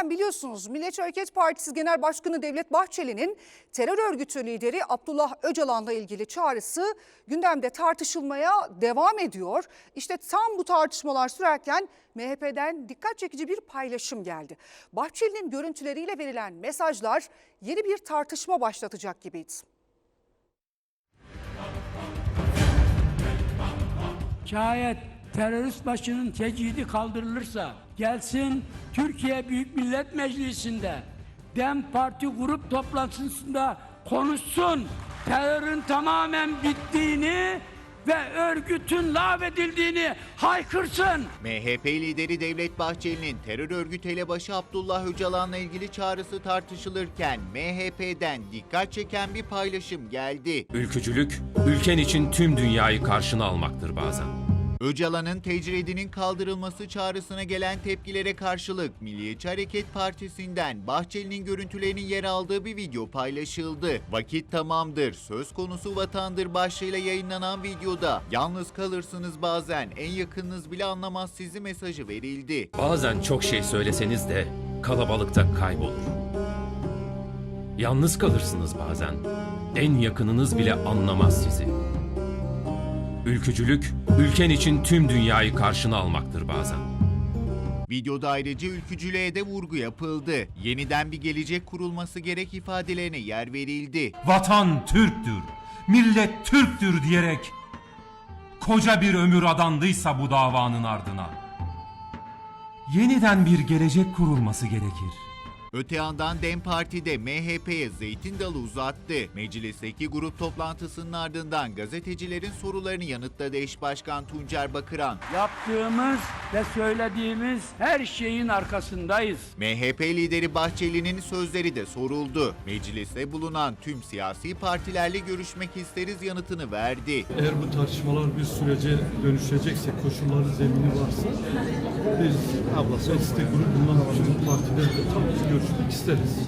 Efendim biliyorsunuz Milliyetçi Hareket Partisi Genel Başkanı Devlet Bahçeli'nin terör örgütü lideri Abdullah Öcalan'la ilgili çağrısı gündemde tartışılmaya devam ediyor. İşte tam bu tartışmalar sürerken MHP'den dikkat çekici bir paylaşım geldi. Bahçeli'nin görüntüleriyle verilen mesajlar yeni bir tartışma başlatacak gibiydi. Şayet terörist başının tecidi kaldırılırsa gelsin Türkiye Büyük Millet Meclisi'nde DEM Parti grup toplantısında konuşsun. Terörün tamamen bittiğini ve örgütün lağvedildiğini haykırsın. MHP lideri Devlet Bahçeli'nin terör örgütü elebaşı Abdullah Öcalan'la ilgili çağrısı tartışılırken MHP'den dikkat çeken bir paylaşım geldi. Ülkücülük, ülken için tüm dünyayı karşına almaktır bazen. Öcalan'ın tecridinin kaldırılması çağrısına gelen tepkilere karşılık Milliyetçi Hareket Partisi'nden Bahçeli'nin görüntülerinin yer aldığı bir video paylaşıldı. Vakit tamamdır, söz konusu vatandır başlığıyla yayınlanan videoda yalnız kalırsınız bazen, en yakınınız bile anlamaz sizi mesajı verildi. Bazen çok şey söyleseniz de kalabalıkta kaybolur. Yalnız kalırsınız bazen. En yakınınız bile anlamaz sizi. Ülkücülük, ülken için tüm dünyayı karşına almaktır bazen. Videoda ayrıca ülkücülüğe de vurgu yapıldı. Yeniden bir gelecek kurulması gerek ifadelerine yer verildi. Vatan Türktür, millet Türktür diyerek koca bir ömür adandıysa bu davanın ardına yeniden bir gelecek kurulması gerekir. Öte yandan DEM Parti de MHP'ye zeytin dalı uzattı. Meclisteki grup toplantısının ardından gazetecilerin sorularını yanıtladı eş başkan Tuncer Bakıran. Yaptığımız ve söylediğimiz her şeyin arkasındayız. MHP lideri Bahçeli'nin sözleri de soruldu. Mecliste bulunan tüm siyasi partilerle görüşmek isteriz yanıtını verdi. Eğer bu tartışmalar bir sürece dönüşecekse, koşulları zemini varsa biz mecliste grup bulunan bütün partilerle tabii görüşmek isteriz.